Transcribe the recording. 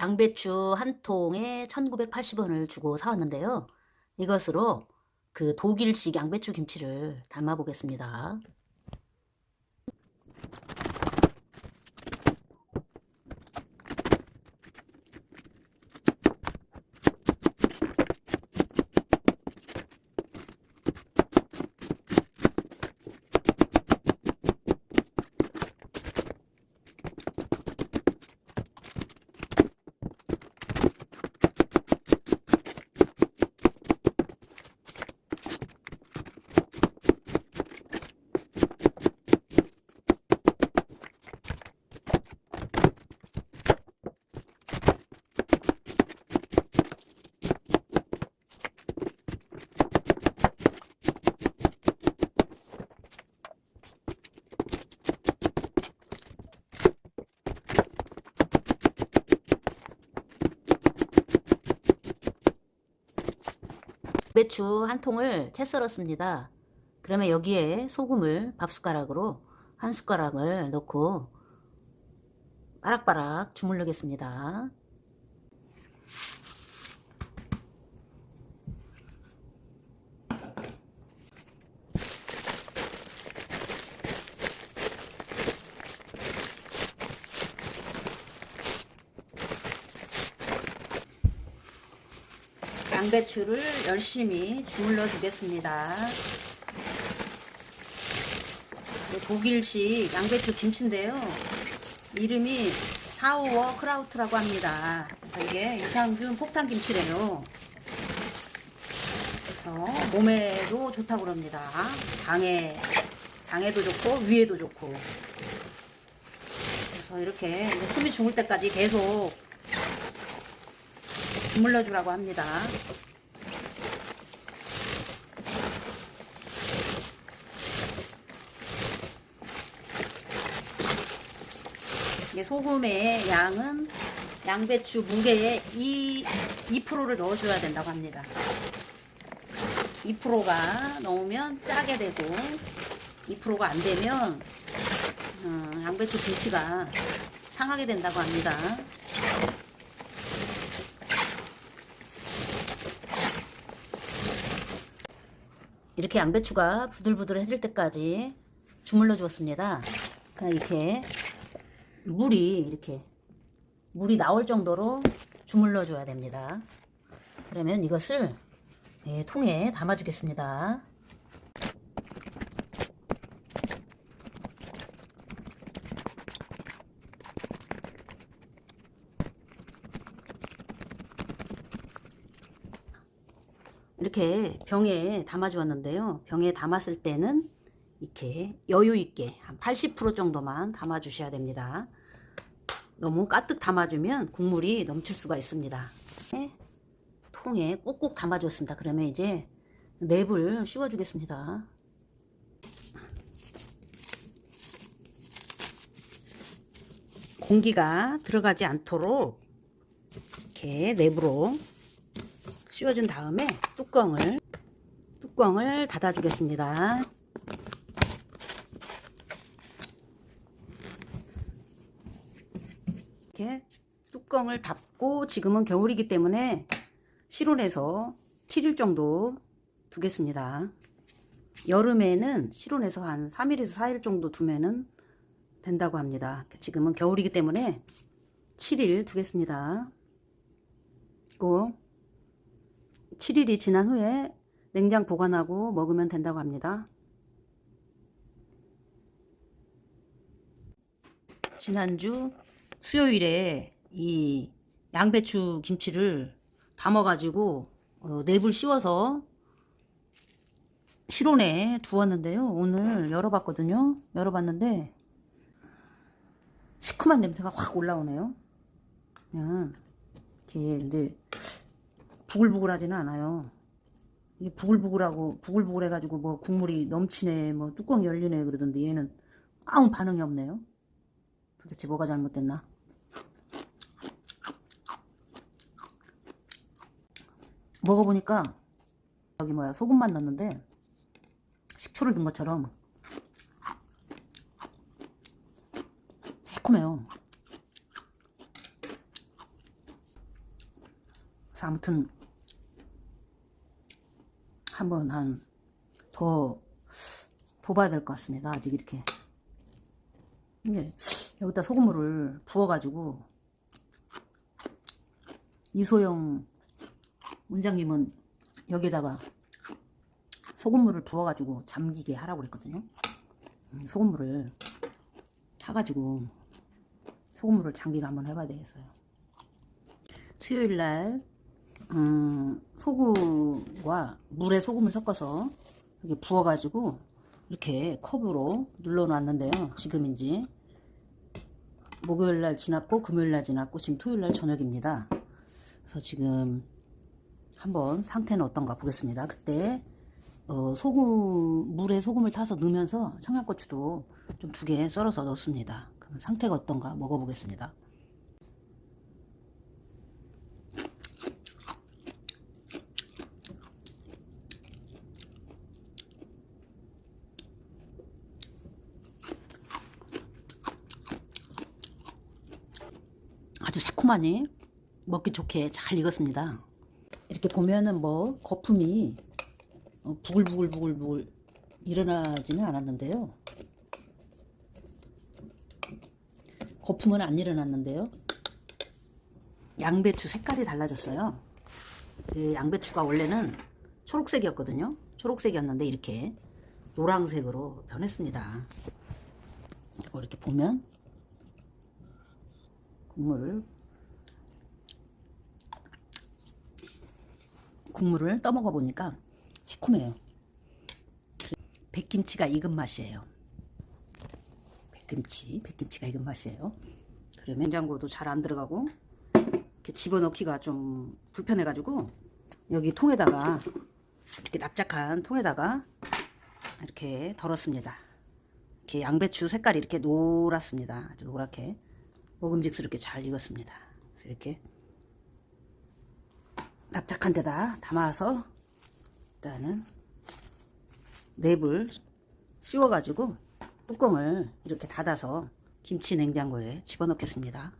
양배추 한 통에 1980원을 주고 사왔는데요. 이것으로 그 독일식 양배추 김치를 담아 보겠습니다. 배추 한 통을 채 썰었습니다. 그러면 여기에 소금을 밥 숟가락으로 한 숟가락을 넣고 바락바락 주물르겠습니다. 양배추를 열심히 주물러 주겠습니다. 독일식 양배추 김치인데요. 이름이 사우어 크라우트라고 합니다. 이게 유산균 폭탄 김치래요. 그래서 몸에도 좋다고 그럽니다. 장에, 장에도 좋고 위에도 좋고. 그래서 이렇게 숨이 죽을 때까지 계속 주물러 주라고 합니다. 소금의 양은 양배추 무게의 2, 2%를 넣어줘야 된다고 합니다. 2%가 넣으면 짜게 되고 2%가 안 되면 어, 양배추 김치가 상하게 된다고 합니다. 이렇게 양배추가 부들부들해질 때까지 주물러 주었습니다. 그냥 이렇게 물이 이렇게 물이 나올 정도로 주물러 줘야 됩니다. 그러면 이것을 예, 통에 담아 주겠습니다. 이렇게 병에 담아 주었는데요. 병에 담았을 때는 이렇게 여유 있게 한 80% 정도만 담아 주셔야 됩니다. 너무 가득 담아주면 국물이 넘칠 수가 있습니다. 네, 통에 꾹꾹 담아주었습니다. 그러면 이제 랩을 씌워주겠습니다. 공기가 들어가지 않도록 이렇게 랩으로 씌워준 다음에 뚜껑을 뚜껑을 닫아주겠습니다. 이렇게 뚜껑을 닫고 지금은 겨울이기 때문에 실온에서 7일 정도 두겠습니다. 여름에는 실온에서 한 3일에서 4일 정도 두면은 된다고 합니다. 지금은 겨울이기 때문에 7일 두겠습니다. 그리고 7일이 지난 후에 냉장 보관하고 먹으면 된다고 합니다. 지난주 수요일에 이 양배추 김치를 담아가지고 어, 랩을 씌워서 실온에 두었는데요. 오늘 열어봤거든요. 열어봤는데 시큼한 냄새가 확 올라오네요. 그냥 이렇게 부글부글하지는 않아요. 이게 부글부글하고 부글부글 해가지고 뭐 국물이 넘치네, 뭐 뚜껑 열리네 그러던데 얘는 아무 반응이 없네요. 도대체 뭐가 잘못됐나? 먹어보니까 여기 뭐야 소금만 넣었는데 식초를 넣은 것처럼 새콤해요. 아무튼 한번 한 더 더 봐야 될 것 같습니다. 아직 이렇게 이제 여기다 소금물을 부어가지고 이소영 원장님은 여기다가 소금물을 부어가지고 잠기게 하라고 그랬거든요. 음, 소금물을 타가지고 소금물을 잠기게 한번 해봐야 되겠어요. 수요일 날 음, 소금과 물에 소금을 섞어서 이렇게 부어가지고 이렇게 컵으로 눌러놨는데요. 지금 인지 목요일 날 지났고 금요일 날 지났고 지금 토요일 날 저녁입니다. 그래서 지금 한번 상태는 어떤가 보겠습니다. 그때 어, 소금 물에 소금을 타서 넣으면서 청양고추도 좀 두 개 썰어서 넣습니다. 그럼 상태가 어떤가 먹어보겠습니다. 아주 새콤하니 먹기 좋게 잘 익었습니다. 이렇게 보면은 뭐 거품이 어, 부글부글부글부글 일어나지는 않았는데요. 거품은 안 일어났는데요. 양배추 색깔이 달라졌어요. 그 양배추가 원래는 초록색이었거든요. 초록색이었는데 이렇게 노란색으로 변했습니다. 이거 이렇게 보면 국물을 국물을 떠먹어 보니까 새콤해요. 백김치가 익은 맛이에요. 백김치, 백김치가 익은 맛이에요. 그러면 냉장고도 잘 안 들어가고 이렇게 집어넣기가 좀 불편해가지고 여기 통에다가 이렇게 납작한 통에다가 이렇게 덜었습니다. 이렇게 양배추 색깔이 이렇게 노랗습니다. 아주 노랗게 먹음직스럽게 잘 익었습니다. 그래서 이렇게 납작한 데다 담아서 일단은 랩을 씌워가지고 뚜껑을 이렇게 닫아서 김치 냉장고에 집어넣겠습니다.